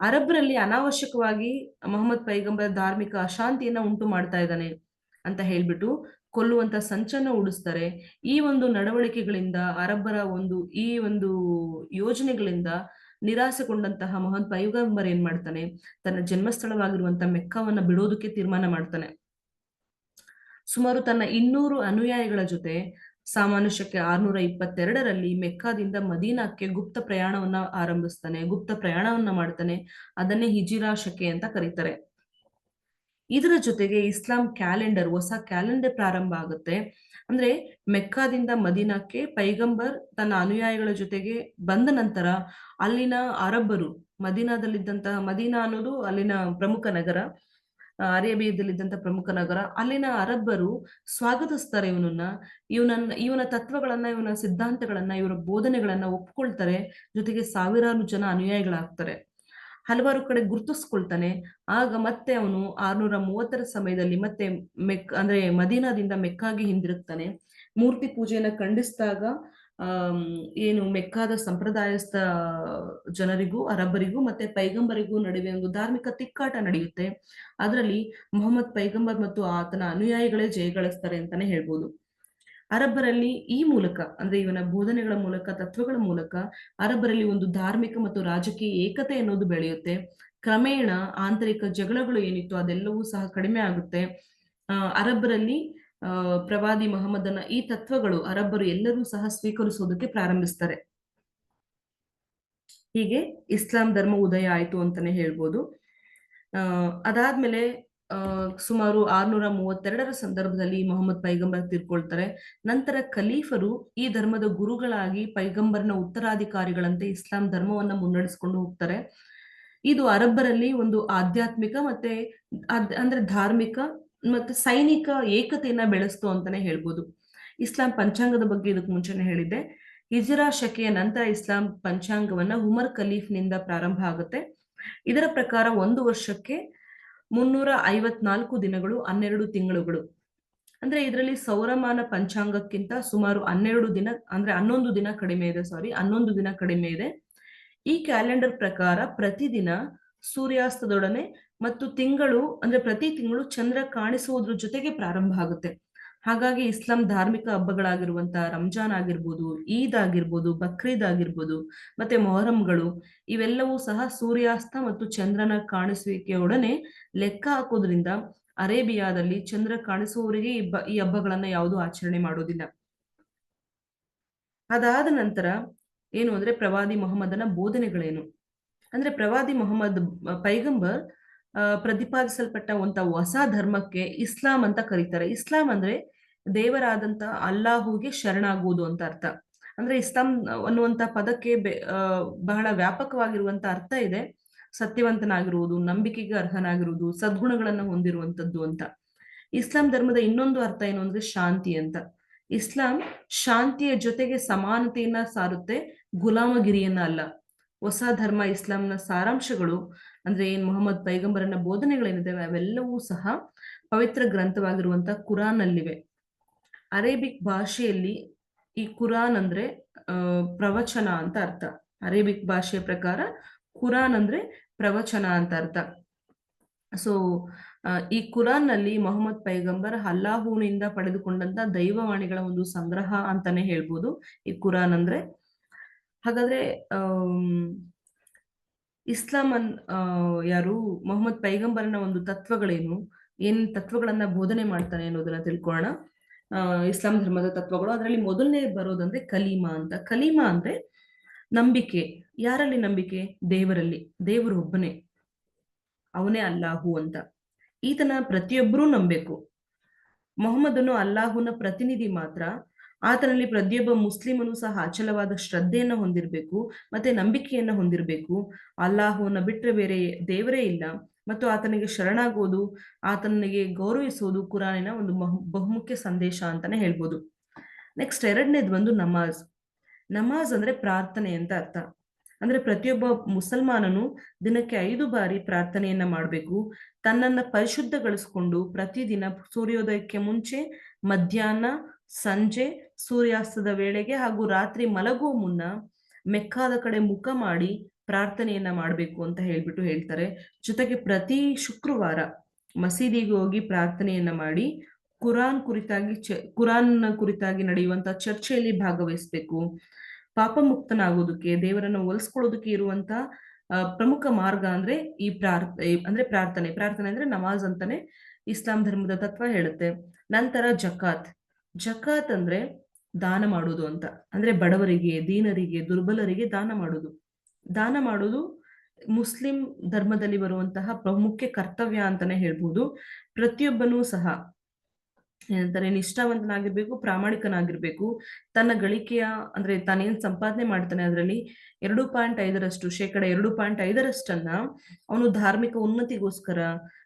Speaker 1: ಅರಬ್ಬರಲ್ಲಿ ಅನಾವಶ್ಯಕವಾಗಿ ಮೊಹಮ್ಮದ್ ಪೈಗಂಬರ್ ಧಾರ್ಮಿಕ ಅಶಾಂತಿಯನ್ನ ಉಂಟು ಮಾಡ್ತಾ ಇದ್ದಾನೆ ಅಂತ ಹೇಳ್ಬಿಟ್ಟು ಕೊಲ್ಲುವಂತ ಸಂಚನ್ನ ಉಡಿಸ್ತಾರೆ ಈ ಒಂದು ನಡವಳಿಕೆಗಳಿಂದ ಅರಬ್ಬರ ಒಂದು, ಈ ಒಂದು ಯೋಜನೆಗಳಿಂದ ನಿರಾಸೆಗೊಂಡಂತಹ ಮೊಹಮ್ಮದ್ ಪೈಗಂಬರ್ ಏನ್ ಮಾಡ್ತಾನೆ? ತನ್ನ ಜನ್ಮಸ್ಥಳವಾಗಿರುವಂತ ಮೆಕ್ಕವನ್ನ ಬಿಡೋದಕ್ಕೆ ತೀರ್ಮಾನ ಮಾಡ್ತಾನೆ. ಸುಮಾರು ತನ್ನ ಇನ್ನೂರು ಅನುಯಾಯಿಗಳ ಜೊತೆ ಸಾಮಾನ್ಯ ಶಕೆ ಆರ್ನೂರ ಇಪ್ಪತ್ತೆರಡರಲ್ಲಿ ಮೆಕ್ಕಾದಿಂದ ಮದೀನಾಕ್ಕೆ ಗುಪ್ತ ಪ್ರಯಾಣವನ್ನ ಆರಂಭಿಸ್ತಾನೆ, ಗುಪ್ತ ಪ್ರಯಾಣವನ್ನ ಮಾಡ್ತಾನೆ. ಅದನ್ನೇ ಹಿಜಿರಾ ಶಕೆ ಅಂತ ಕರೀತಾರೆ. ಇದರ ಜೊತೆಗೆ ಇಸ್ಲಾಂ ಕ್ಯಾಲೆಂಡರ್, ಹೊಸ ಕ್ಯಾಲೆಂಡರ್ ಪ್ರಾರಂಭ ಆಗುತ್ತೆ. ಅಂದ್ರೆ ಮೆಕ್ಕಾದಿಂದ ಮದೀನಾಕ್ಕೆ ಪೈಗಂಬರ್ ತನ್ನ ಅನುಯಾಯಿಗಳ ಜೊತೆಗೆ ಬಂದ ನಂತರ ಅಲ್ಲಿನ ಅರಬ್ಬರು, ಮದೀನಾದಲ್ಲಿದ್ದಂತಹ ಮದೀನಾ ಅನ್ನೋದು ಅಲ್ಲಿನ ಪ್ರಮುಖ ನಗರ. ಅರೇಬಿಯಾದಲ್ಲಿದ್ದಂತ ಪ್ರಮುಖ ನಗರ. ಅಲ್ಲಿನ ಅರಬ್ಬರು ಸ್ವಾಗತಿಸ್ತಾರೆ ಇವನನ್ನ. ಇವನನ್ನ, ಇವನ ತತ್ವಗಳನ್ನ, ಇವನ ಸಿದ್ಧಾಂತಗಳನ್ನ, ಇವರ ಬೋಧನೆಗಳನ್ನ ಒಪ್ಕೊಳ್ತಾರೆ. ಜೊತೆಗೆ ಸಾವಿರಾರು ಜನ ಅನುಯಾಯಿಗಳಾಗ್ತಾರೆ. ಹಲವಾರು ಕಡೆ ಗುರುತಿಸ್ಕೊಳ್ತಾನೆ. ಆಗ ಮತ್ತೆ ಅವನು ಆರ್ನೂರ ಮೂವತ್ತರ ಸಮಯದಲ್ಲಿ ಮತ್ತೆ ಮೆಕ್, ಅಂದ್ರೆ ಮದೀನಾದಿಂದ ಮೆಕ್ಕಾಗಿ ಹಿಂದಿರುಗ್ತಾನೆ. ಮೂರ್ತಿ ಪೂಜೆಯನ್ನ ಖಂಡಿಸಿದಾಗ ಏನು ಮೆಕ್ಕಾದ ಸಂಪ್ರದಾಯಸ್ಥ ಜನರಿಗೂ, ಅರಬ್ಬರಿಗೂ ಮತ್ತೆ ಪೈಗಂಬರಿಗೂ ನಡುವೆ ಒಂದು ಧಾರ್ಮಿಕ ತಿಕ್ಕಾಟ ನಡೆಯುತ್ತೆ. ಅದರಲ್ಲಿ ಮೊಹಮ್ಮದ್ ಪೈಗಂಬರ್ ಮತ್ತು ಆತನ ಅನುಯಾಯಿಗಳೇ ಜಯಗಳಿಸ್ತಾರೆ ಅಂತಾನೆ ಹೇಳ್ಬೋದು. ಅರಬ್ಬರಲ್ಲಿ ಈ ಮೂಲಕ, ಅಂದ್ರೆ ಇವನ ಬೋಧನೆಗಳ ಮೂಲಕ, ತತ್ವಗಳ ಮೂಲಕ ಅರಬ್ಬರಲ್ಲಿ ಒಂದು ಧಾರ್ಮಿಕ ಮತ್ತು ರಾಜಕೀಯ ಏಕತೆ ಅನ್ನೋದು ಬೆಳೆಯುತ್ತೆ. ಕ್ರಮೇಣ ಆಂತರಿಕ ಜಗಳಗಳು ಏನಿತ್ತು ಅದೆಲ್ಲವೂ ಸಹ ಕಡಿಮೆ ಆಗುತ್ತೆ. ಅರಬ್ಬರಲ್ಲಿ ಪ್ರವಾದಿ ಮೊಹಮ್ಮದನ ಈ ತತ್ವಗಳು ಅರಬ್ಬರು ಎಲ್ಲರೂ ಸಹ ಸ್ವೀಕರಿಸೋದಕ್ಕೆ ಪ್ರಾರಂಭಿಸ್ತಾರೆ. ಹೀಗೆ ಇಸ್ಲಾಂ ಧರ್ಮ ಉದಯ ಆಯಿತು ಅಂತಾನೆ ಹೇಳ್ಬೋದು. ಅಹ್ ಅದಾದ್ಮೇಲೆ ಅಹ್ ಸುಮಾರು ಆರ್ನೂರ ಮೂವತ್ತೆರಡರ ಸಂದರ್ಭದಲ್ಲಿ ಮೊಹಮ್ಮದ್ ಪೈಗಂಬರ್ ತೀರ್ಕೊಳ್ತಾರೆ. ನಂತರ ಖಲೀಫರು ಈ ಧರ್ಮದ ಗುರುಗಳಾಗಿ ಪೈಗಂಬರ್ನ ಉತ್ತರಾಧಿಕಾರಿಗಳಂತೆ ಇಸ್ಲಾಂ ಧರ್ಮವನ್ನ ಮುನ್ನಡೆಸ್ಕೊಂಡು ಹೋಗ್ತಾರೆ. ಇದು ಅರಬ್ಬರಲ್ಲಿ ಒಂದು ಆಧ್ಯಾತ್ಮಿಕ ಮತ್ತೆ ಅದ್- ಅಂದ್ರೆ ಧಾರ್ಮಿಕ ಮತ್ತೆ ಸೈನಿಕ ಏಕತೆಯನ್ನ ಬೆಳೆಸ್ತು ಅಂತಾನೆ ಹೇಳ್ಬೋದು. ಇಸ್ಲಾಂ ಪಂಚಾಂಗದ ಬಗ್ಗೆ ಇದಕ್ಕೆ ಮುಂಚೆನೆ ಹೇಳಿದ್ದೆ. ಹಿಜರಾ ಶಕೆಯ ನಂತರ ಇಸ್ಲಾಂ ಪಂಚಾಂಗವನ್ನ ಉಮರ್ ಖಲೀಫ್ನಿಂದ ಪ್ರಾರಂಭ ಆಗುತ್ತೆ. ಇದರ ಪ್ರಕಾರ ಒಂದು ವರ್ಷಕ್ಕೆ ಮುನ್ನೂರ ಐವತ್ನಾಲ್ಕು ದಿನಗಳು, ಹನ್ನೆರಡು ತಿಂಗಳುಗಳು. ಅಂದ್ರೆ ಇದರಲ್ಲಿ ಸೌರಮಾನ ಪಂಚಾಂಗಕ್ಕಿಂತ ಸುಮಾರು ಹನ್ನೆರಡು ದಿನ, ಅಂದ್ರೆ ಹನ್ನೊಂದು ದಿನ ಕಡಿಮೆ ಇದೆ ಸಾರಿ ಹನ್ನೊಂದು ದಿನ ಕಡಿಮೆ ಇದೆ. ಈ ಕ್ಯಾಲೆಂಡರ್ ಪ್ರಕಾರ ಪ್ರತಿದಿನ ಸೂರ್ಯಾಸ್ತದೊಡನೆ ಮತ್ತು ತಿಂಗಳು, ಅಂದ್ರೆ ಪ್ರತಿ ತಿಂಗಳು ಚಂದ್ರ ಕಾಣಿಸುವುದ್ರ ಜೊತೆಗೆ ಪ್ರಾರಂಭ ಆಗುತ್ತೆ. ಹಾಗಾಗಿ ಇಸ್ಲಾಂ ಧಾರ್ಮಿಕ ಹಬ್ಬಗಳಾಗಿರುವಂತಹ ರಂಜಾನ್ ಆಗಿರ್ಬೋದು, ಈದ್ ಆಗಿರ್ಬೋದು, ಬಕ್ರೀದ್ ಆಗಿರ್ಬೋದು, ಮತ್ತೆ ಮೊಹರಂಗಳು, ಇವೆಲ್ಲವೂ ಸಹ ಸೂರ್ಯಾಸ್ತ ಮತ್ತು ಚಂದ್ರನ ಕಾಣಿಸುವಿಕೆಯೊಡನೆ ಲೆಕ್ಕ ಹಾಕೋದ್ರಿಂದ ಅರೇಬಿಯಾದಲ್ಲಿ ಚಂದ್ರ ಕಾಣಿಸುವವರಿಗೆ ಈ ಹಬ್ಬ ಈ ಹಬ್ಬಗಳನ್ನ ಯಾವುದು ಆಚರಣೆ ಮಾಡೋದಿಲ್ಲ. ಅದಾದ ನಂತರ ಏನು ಅಂದ್ರೆ ಪ್ರವಾದಿ ಮೊಹಮ್ಮದನ ಬೋಧನೆಗಳೇನು. ಅಂದ್ರೆ ಪ್ರವಾದಿ ಮೊಹಮ್ಮದ್ ಪೈಗಂಬರ್ ಪ್ರತಿಪಾದಿಸಲ್ಪಟ್ಟ ಒಂದು ಹೊಸ ಧರ್ಮಕ್ಕೆ ಇಸ್ಲಾಂ ಅಂತ ಕರೀತಾರೆ. ಇಸ್ಲಾಂ ಅಂದ್ರೆ ದೇವರಾದಂತ ಅಲ್ಲಾಹುಗೆ ಶರಣಾಗುವುದು ಅಂತ ಅರ್ಥ. ಅಂದ್ರೆ ಇಸ್ಲಾಂ ಅನ್ನುವಂತ ಪದಕ್ಕೆ ಬಹಳ ವ್ಯಾಪಕವಾಗಿರುವಂತ ಅರ್ಥ ಇದೆ. ಸತ್ಯವಂತನಾಗಿರುವುದು, ನಂಬಿಕೆಗೆ ಅರ್ಹನಾಗಿರುವುದು, ಸದ್ಗುಣಗಳನ್ನ ಹೊಂದಿರುವಂತದ್ದು ಅಂತ. ಇಸ್ಲಾಂ ಧರ್ಮದ ಇನ್ನೊಂದು ಅರ್ಥ ಏನು ಅಂದ್ರೆ ಶಾಂತಿ ಅಂತ. ಇಸ್ಲಾಂ ಶಾಂತಿಯ ಜೊತೆಗೆ ಸಮಾನತೆಯನ್ನ ಸಾರುತ್ತೆ, ಗುಲಾಮಗಿರಿಯನ್ನ ಅಲ್ಲ. ಹೊಸ ಧರ್ಮ ಇಸ್ಲಾಂನ ಸಾರಾಂಶಗಳು ಅಂದ್ರೆ ಏನ್ ಮೊಹಮ್ಮದ್ ಪೈಗಂಬರನ ಬೋಧನೆಗಳೇನಿದಾವೆ ಅವೆಲ್ಲವೂ ಸಹ ಪವಿತ್ರ ಗ್ರಂಥವಾಗಿರುವಂತ ಕುರಾನ್ ಅಲ್ಲಿವೆ ಅರೇಬಿಕ್ ಭಾಷೆಯಲ್ಲಿ ಈ ಕುರಾನ್ ಅಂದ್ರೆ ಪ್ರವಚನ ಅಂತ ಅರ್ಥ. ಅರೇಬಿಕ್ ಭಾಷೆಯ ಪ್ರಕಾರ ಕುರಾನ್ ಅಂದ್ರೆ ಪ್ರವಚನ ಅಂತ ಅರ್ಥ. ಸೊ ಈ ಕುರಾನ್ನಲ್ಲಿ ಮೊಹಮ್ಮದ್ ಪೈಗಂಬರ್ ಅಲ್ಲಾಹುನಿಂದ ಪಡೆದುಕೊಂಡಂತ ದೈವವಾಣಿಗಳ ಒಂದು ಸಂಗ್ರಹ ಅಂತಾನೆ ಹೇಳ್ಬೋದು ಈ ಕುರಾನ್ ಅಂದ್ರೆ. ಹಾಗಾದ್ರೆ ಆಮ್, ಇಸ್ಲಾಂ ಅನ್ ಯಾರು ಮೊಹಮ್ಮದ್ ಪೈಗಂಬರನ ಒಂದು ತತ್ವಗಳೇನು? ಏನ್ ತತ್ವಗಳನ್ನ ಬೋಧನೆ ಮಾಡ್ತಾನೆ ಅನ್ನೋದನ್ನ ತಿಳ್ಕೊಳ್ಳೋಣ. ಇಸ್ಲಾಂ ಧರ್ಮದ ತತ್ವಗಳು. ಅದರಲ್ಲಿ ಮೊದಲನೇ ಬರೋದಂದ್ರೆ ಕಲೀಮಾ ಅಂತ. ಕಲೀಮಾ ಅಂದ್ರೆ ನಂಬಿಕೆ. ಯಾರಲ್ಲಿ ನಂಬಿಕೆ? ದೇವರಲ್ಲಿ. ದೇವರು ಒಬ್ಬನೇ. ಅವನೇ ಅಲ್ಲಾಹು ಅಂತ. ಈತನ ಪ್ರತಿಯೊಬ್ಬರೂ ನಂಬೇಕು ಮೊಹಮ್ಮದನು ಅಲ್ಲಾಹುನ ಪ್ರತಿನಿಧಿ ಮಾತ್ರ. ಆತನಲ್ಲಿ ಪ್ರತಿಯೊಬ್ಬ ಮುಸ್ಲಿಮನು ಸಹ ಅಚಲವಾದ ಶ್ರದ್ಧೆಯನ್ನು ಹೊಂದಿರಬೇಕು ಮತ್ತೆ ನಂಬಿಕೆಯನ್ನ ಹೊಂದಿರಬೇಕು. ಅಲ್ಲಾಹುವನ್ನ ಬಿಟ್ಟರೆ ಬೇರೆ ದೇವರೇ ಇಲ್ಲ ಮತ್ತು ಆತನಿಗೆ ಶರಣಾಗುವುದು ಆತನಿಗೆ ಗೌರವಿಸುವುದು ಕುರಾನಿನ ಒಂದು ಬಹುಮುಖ್ಯ ಸಂದೇಶ ಅಂತಾನೆ ಹೇಳ್ಬೋದು. ನೆಕ್ಸ್ಟ್ ಎರಡನೇದು ಬಂದು ನಮಾಜ್. ನಮಾಜ್ ಅಂದ್ರೆ ಪ್ರಾರ್ಥನೆ ಅಂತ ಅರ್ಥ. ಅಂದ್ರೆ ಪ್ರತಿಯೊಬ್ಬ ಮುಸಲ್ಮಾನನು ದಿನಕ್ಕೆ ಐದು ಬಾರಿ ಪ್ರಾರ್ಥನೆಯನ್ನ ಮಾಡಬೇಕು. ತನ್ನನ್ನ ಪರಿಶುದ್ಧಗೊಳಿಸಿಕೊಂಡು ಪ್ರತಿದಿನ ಸೂರ್ಯೋದಯಕ್ಕೆ ಮುಂಚೆ ಮಧ್ಯಾಹ್ನ ಸಂಜೆ ಸೂರ್ಯಾಸ್ತದ ವೇಳೆಗೆ ಹಾಗೂ ರಾತ್ರಿ ಮಲಗುವ ಮುನ್ನ ಮೆಕ್ಕಾದ ಕಡೆ ಮುಖ ಮಾಡಿ ಪ್ರಾರ್ಥನೆಯನ್ನ ಮಾಡಬೇಕು ಅಂತ ಹೇಳ್ಬಿಟ್ಟು ಹೇಳ್ತಾರೆ. ಜೊತೆಗೆ ಪ್ರತಿ ಶುಕ್ರವಾರ ಮಸೀದಿಗೆ ಹೋಗಿ ಪ್ರಾರ್ಥನೆಯನ್ನ ಮಾಡಿ ಕುರಾನ್ ಕುರಿತಾಗಿ ಚ ಕುರಾನ್ ಕುರಿತಾಗಿ ನಡೆಯುವಂತ ಚರ್ಚೆಯಲ್ಲಿ ಭಾಗವಹಿಸ್ಬೇಕು. ಪಾಪ ಮುಕ್ತನಾಗೋದಕ್ಕೆ ದೇವರನ್ನ ಒಲಿಸ್ಕೊಳ್ಳೋದಕ್ಕೆ ಇರುವಂತ ಪ್ರಮುಖ ಮಾರ್ಗ ಅಂದ್ರೆ ಈ ಪ್ರಾರ್ಥ ಅಂದ್ರೆ ಪ್ರಾರ್ಥನೆ. ಪ್ರಾರ್ಥನೆ ಅಂದ್ರೆ ನಮಾಜ್ ಅಂತಾನೆ ಇಸ್ಲಾಂ ಧರ್ಮದ ತತ್ವ ಹೇಳುತ್ತೆ. ನಂತರ ಜಕಾತ್. ಜಕಾತ್ ಅಂದ್ರೆ ದಾನ ಮಾಡೋದು ಅಂತ. ಅಂದ್ರೆ ಬಡವರಿಗೆ, ದೀನರಿಗೆ, ದುರ್ಬಲರಿಗೆ ದಾನ ಮಾಡೋದು ದಾನ ಮಾಡೋದು ಮುಸ್ಲಿಂ ಧರ್ಮದಲ್ಲಿ ಬರುವಂತಹ ಪ್ರಮುಖ ಕರ್ತವ್ಯ ಅಂತಾನೆ ಹೇಳ್ಬೋದು. ಪ್ರತಿಯೊಬ್ಬನೂ ಸಹ ಏನಂತಾರೆ ನಿಷ್ಠಾವಂತನಾಗಿರ್ಬೇಕು, ಪ್ರಾಮಾಣಿಕನಾಗಿರ್ಬೇಕು. ತನ್ನ ಗಳಿಕೆಯ ಅಂದ್ರೆ ತಾನೇನ್ ಸಂಪಾದನೆ ಮಾಡ್ತಾನೆ ಅದರಲ್ಲಿ ಎರಡು ಪಾಯಿಂಟ್ ಐದರಷ್ಟು, ಶೇಕಡ ಎರಡು ಪಾಯಿಂಟ್ ಐದರಷ್ಟನ್ನ ಅವನು ಧಾರ್ಮಿಕ ಉನ್ನತಿಗೋಸ್ಕರ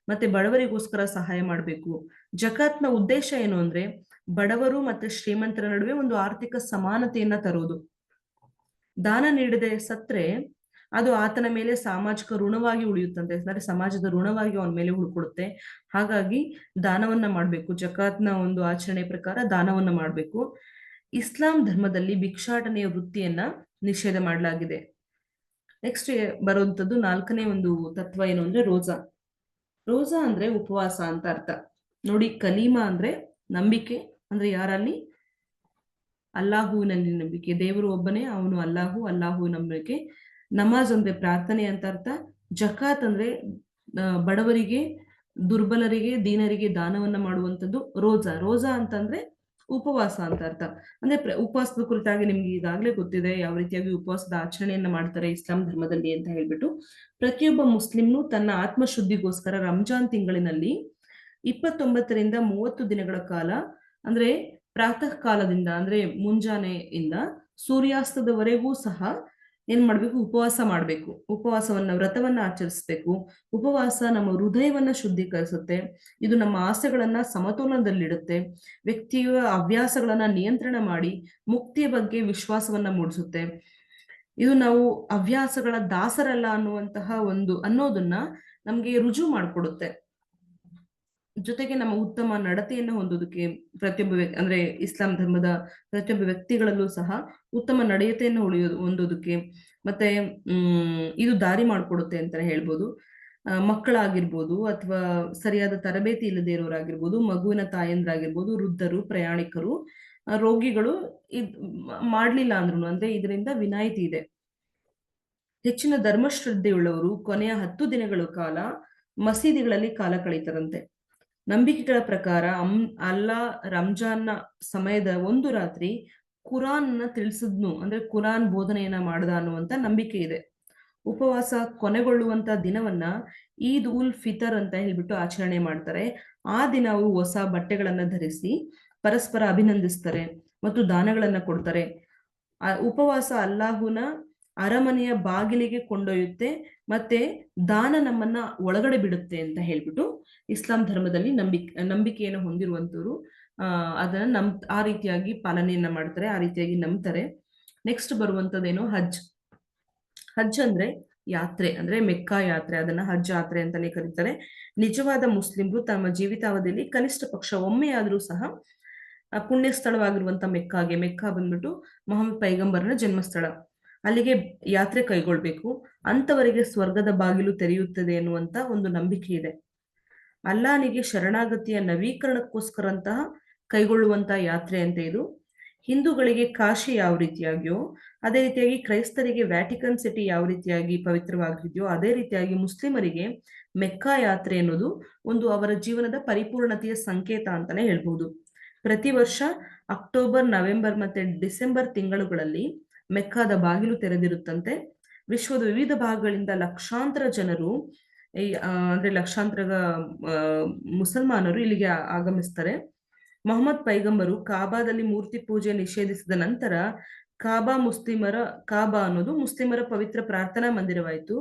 Speaker 1: ಮತ್ತೆ ಬಡವರಿಗೋಸ್ಕರ ಸಹಾಯ ಮಾಡಬೇಕು. ಜಕಾತ್ನ ಉದ್ದೇಶ ಏನು ಅಂದ್ರೆ ಬಡವರು ಮತ್ತೆ ಶ್ರೀಮಂತರ ನಡುವೆ ಒಂದು ಆರ್ಥಿಕ ಸಮಾನತೆಯನ್ನ ತರೋದು. ದಾನ ನೀಡದೆ ಸತ್ರೆ, ಅದು ಆತನ ಮೇಲೆ ಸಾಮಾಜಿಕ ಋಣವಾಗಿ ಉಳಿಯುತ್ತಂತೆ. ಅಂದ್ರೆ ಸಮಾಜದ ಋಣವಾಗಿ ಅವನ ಮೇಲೆ ಉಳ್ಕೊಡುತ್ತೆ. ಹಾಗಾಗಿ ದಾನವನ್ನ ಮಾಡ್ಬೇಕು. ಜಕಾತ್ನ ಒಂದು ಆಚರಣೆ ಪ್ರಕಾರ ದಾನವನ್ನ ಮಾಡ್ಬೇಕು. ಇಸ್ಲಾಂ ಧರ್ಮದಲ್ಲಿ ಭಿಕ್ಷಾಟನೆಯ ವೃತ್ತಿಯನ್ನ ನಿಷೇಧ ಮಾಡಲಾಗಿದೆ. ನೆಕ್ಸ್ಟ್ ಬರುವಂತದ್ದು ನಾಲ್ಕನೇ ಒಂದು ತತ್ವ ಏನು ಅಂದ್ರೆ ರೋಜಾ. ರೋಜಾ ಅಂದ್ರೆ ಉಪವಾಸ ಅಂತ ಅರ್ಥ. ನೋಡಿ ಕಲೀಮಾ ಅಂದ್ರೆ ನಂಬಿಕೆ ಅಂದ್ರೆ ಯಾರಲ್ಲಿ? ಅಲ್ಲಾಹುವಿನಲ್ಲಿ ನಂಬಿಕೆ. ದೇವರು ಒಬ್ಬನೇ, ಅವನು ಅಲ್ಲಾಹು ಅಲ್ಲಾಹು ನಂಬಿಕೆ. ನಮಾಜ್ ಅಂದ್ರೆ ಪ್ರಾರ್ಥನೆ ಅಂತ ಅರ್ಥ. ಜಕಾತ್ ಅಂದ್ರೆ ಬಡವರಿಗೆ, ದುರ್ಬಲರಿಗೆ, ದೀನರಿಗೆ ದಾನವನ್ನ ಮಾಡುವಂಥದ್ದು ರೋಜಾ. ರೋಜಾ ಅಂತಂದ್ರೆ ಉಪವಾಸ ಅಂತ ಅರ್ಥ. ಅಂದ್ರೆ ಉಪವಾಸದ ಕುರಿತಾಗಿ ನಿಮ್ಗೆ ಈಗಾಗಲೇ ಗೊತ್ತಿದೆ ಯಾವ ರೀತಿಯಾಗಿ ಉಪವಾಸದ ಆಚರಣೆಯನ್ನ ಮಾಡ್ತಾರೆ ಇಸ್ಲಾಂ ಧರ್ಮದಲ್ಲಿ ಅಂತ ಹೇಳ್ಬಿಟ್ಟು. ಪ್ರತಿಯೊಬ್ಬ ಮುಸ್ಲಿಂನು ತನ್ನ ಆತ್ಮಶುದ್ಧಿಗೋಸ್ಕರ ರಂಜಾನ್ ತಿಂಗಳಿನಲ್ಲಿ ಇಪ್ಪತ್ತೊಂಬತ್ತರಿಂದ ಮೂವತ್ತು ದಿನಗಳ ಕಾಲ ಅಂದ್ರೆ ಪ್ರಾತಃ ಕಾಲದಿಂದ ಅಂದ್ರೆ ಮುಂಜಾನೆಯಿಂದ ಸೂರ್ಯಾಸ್ತದವರೆಗೂ ಸಹ ಏನ್ ಮಾಡ್ಬೇಕು? ಉಪವಾಸ ಮಾಡ್ಬೇಕು. ಉಪವಾಸವನ್ನ, ವ್ರತವನ್ನ ಆಚರಿಸ್ಬೇಕು. ಉಪವಾಸ ನಮ್ಮ ಹೃದಯವನ್ನ ಶುದ್ಧೀಕರಿಸುತ್ತೆ. ಇದು ನಮ್ಮ ಆಸೆಗಳನ್ನ ಸಮತೋಲನದಲ್ಲಿಡುತ್ತೆ. ವ್ಯಕ್ತಿಯ ಹವ್ಯಾಸಗಳನ್ನ ನಿಯಂತ್ರಣ ಮಾಡಿ ಮುಕ್ತಿಯ ಬಗ್ಗೆ ವಿಶ್ವಾಸವನ್ನ ಮೂಡಿಸುತ್ತೆ. ಇದು ನಾವು ಹವ್ಯಾಸಗಳ ದಾಸರಲ್ಲ ಅನ್ನುವಂತಹ ಒಂದು ಅನ್ನೋದನ್ನ ನಮ್ಗೆ ರುಜು ಮಾಡಿಕೊಡುತ್ತೆ. ಜೊತೆಗೆ ನಮ್ಮ ಉತ್ತಮ ನಡತೆಯನ್ನು ಹೊಂದೋದಕ್ಕೆ ಪ್ರತಿಯೊಬ್ಬ ಅಂದ್ರೆ ಇಸ್ಲಾಂ ಧರ್ಮದ ಪ್ರತಿಯೊಬ್ಬ ವ್ಯಕ್ತಿಗಳಲ್ಲೂ ಸಹ ಉತ್ತಮ ನಡೆಯತೆಯನ್ನು ಉಳಿಯೋದು ಹೊಂದೋದಕ್ಕೆ ಮತ್ತೆ, ಹ್ಮ್, ಇದು ದಾರಿ ಮಾಡಿಕೊಡುತ್ತೆ ಅಂತ ಹೇಳ್ಬೋದು. ಮಕ್ಕಳಾಗಿರ್ಬೋದು ಅಥವಾ ಸರಿಯಾದ ತರಬೇತಿ ಇಲ್ಲದೆ ಇರೋರಾಗಿರ್ಬೋದು, ಮಗುವಿನ ತಾಯಂದ್ರಾಗಿರ್ಬೋದು, ವೃದ್ಧರು, ಪ್ರಯಾಣಿಕರು ರೋಗಿಗಳು ಇದ್ ಮಾಡ್ಲಿಲ್ಲ ಅಂದ್ರು ಅಂದ್ರೆ ಇದರಿಂದ ವಿನಾಯಿತಿ ಇದೆ. ಹೆಚ್ಚಿನ ಧರ್ಮಶ್ರದ್ಧೆಯುಳ್ಳವರು ಕೊನೆಯ ಹತ್ತು ದಿನಗಳ ಕಾಲ ಮಸೀದಿಗಳಲ್ಲಿ ಕಾಲ ಕಳೀತಾರಂತೆ. ನಂಬಿಕೆಗಳ ಪ್ರಕಾರ ಅಂ ಅಲ್ಲಾ ರಂಜಾನ್ನ ಸಮಯದ ಒಂದು ರಾತ್ರಿ ಕುರಾನ್ನ ತಿಳಿಸಿದ್ನು. ಅಂದ್ರೆ ಕುರಾನ್ ಬೋಧನೆಯನ್ನ ಮಾಡ್ದ ಅನ್ನುವಂತ ನಂಬಿಕೆ ಇದೆ. ಉಪವಾಸ ಕೊನೆಗೊಳ್ಳುವಂತ ದಿನವನ್ನ ಈದ್ ಉಲ್ ಫಿತರ್ ಅಂತ ಹೇಳ್ಬಿಟ್ಟು ಆಚರಣೆ ಮಾಡ್ತಾರೆ. ಆ ದಿನ ಅವರು ಹೊಸ ಬಟ್ಟೆಗಳನ್ನ ಧರಿಸಿ ಪರಸ್ಪರ ಅಭಿನಂದಿಸ್ತಾರೆ ಮತ್ತು ದಾನಗಳನ್ನ ಕೊಡ್ತಾರೆ. ಉಪವಾಸ ಅಲ್ಲಾಹುನ ಅರಮನೆಯ ಬಾಗಿಲಿಗೆ ಕೊಂಡೊಯ್ಯುತ್ತೆ, ಮತ್ತೆ ದಾನ ನಮ್ಮನ್ನ ಒಳಗಡೆ ಬಿಡುತ್ತೆ ಅಂತ ಹೇಳ್ಬಿಟ್ಟು ಇಸ್ಲಾಂ ಧರ್ಮದಲ್ಲಿ ನಂಬಿಕೆ, ನಂಬಿಕೆಯನ್ನು ಹೊಂದಿರುವಂತವ್ರು ಅಹ್ ಅದನ್ನ ನಮ್, ಆ ರೀತಿಯಾಗಿ ಪಾಲನೆಯನ್ನ ಮಾಡ್ತಾರೆ, ಆ ರೀತಿಯಾಗಿ ನಂಬ್ತಾರೆ. ನೆಕ್ಸ್ಟ್ ಬರುವಂತದ್ದೇನು ಹಜ್. ಹಜ್ ಅಂದ್ರೆ ಯಾತ್ರೆ, ಅಂದ್ರೆ ಮೆಕ್ಕಾ ಯಾತ್ರೆ, ಅದನ್ನ ಹಜ್ ಯಾತ್ರೆ ಅಂತಾನೆ ಕರೀತಾರೆ. ನಿಜವಾದ ಮುಸ್ಲಿಮ್ರು ತಮ್ಮ ಜೀವಿತಾವಧಿಯಲ್ಲಿ ಕನಿಷ್ಠ ಪಕ್ಷ ಒಮ್ಮೆಯಾದ್ರೂ ಸಹ ಪುಣ್ಯ ಸ್ಥಳವಾಗಿರುವಂತ ಮೆಕ್ಕಾಗೆ, ಮೆಕ್ಕಾ ಬಂದ್ಬಿಟ್ಟು ಮೊಹಮ್ಮದ್ ಪೈಗಂಬರ್ನ ಜನ್ಮಸ್ಥಳ. ಅಲ್ಲಿಗೆ ಯಾತ್ರೆ ಕೈಗೊಳ್ಬೇಕು. ಅಂತವರಿಗೆ ಸ್ವರ್ಗದ ಬಾಗಿಲು ತೆರೆಯುತ್ತದೆ ಎನ್ನುವಂತ ಒಂದು ನಂಬಿಕೆ ಇದೆ. ಅಲ್ಲಾನಿಗೆ ಶರಣಾಗತಿಯ ನವೀಕರಣಕ್ಕೋಸ್ಕರಂತಹ ಕೈಗೊಳ್ಳುವಂತಹ ಯಾತ್ರೆ ಅಂತ ಇದು. ಹಿಂದೂಗಳಿಗೆ ಕಾಶಿ ಯಾವ ರೀತಿಯಾಗಿಯೋ, ಅದೇ ರೀತಿಯಾಗಿ ಕ್ರೈಸ್ತರಿಗೆ ವ್ಯಾಟಿಕನ್ ಸಿಟಿ ಯಾವ ರೀತಿಯಾಗಿ ಪವಿತ್ರವಾಗಿದೆಯೋ, ಅದೇ ರೀತಿಯಾಗಿ ಮುಸ್ಲಿಮರಿಗೆ ಮೆಕ್ಕಾ ಯಾತ್ರೆ ಅನ್ನೋದು ಒಂದು ಅವರ ಜೀವನದ ಪರಿಪೂರ್ಣತೆಯ ಸಂಕೇತ ಅಂತಾನೆ ಹೇಳ್ಬಹುದು ಪ್ರತಿ ವರ್ಷ ಅಕ್ಟೋಬರ್, ನವೆಂಬರ್ ಮತ್ತೆ ಡಿಸೆಂಬರ್ ತಿಂಗಳುಗಳಲ್ಲಿ ಮೆಕ್ಕಾದ ಬಾಗಿಲು ತೆರೆದಿರುತ್ತಂತೆ. ವಿಶ್ವದ ವಿವಿಧ ಭಾಗಗಳಿಂದ ಲಕ್ಷಾಂತರ ಜನರು ಈ, ಅಂದ್ರೆ ಲಕ್ಷಾಂತರ ಮುಸಲ್ಮಾನರು ಇಲ್ಲಿಗೆ ಆಗಮಿಸ್ತಾರೆ. ಮೊಹಮ್ಮದ್ ಪೈಗಂಬರು ಕಾಬಾದಲ್ಲಿ ಮೂರ್ತಿ ಪೂಜೆ ನಿಷೇಧಿಸಿದ ನಂತರ ಕಾಬಾ ಮುಸ್ಲಿಮರ ಕಾಬಾ ಅನ್ನೋದು ಮುಸ್ಲಿಮರ ಪವಿತ್ರ ಪ್ರಾರ್ಥನಾ ಮಂದಿರವಾಯಿತು.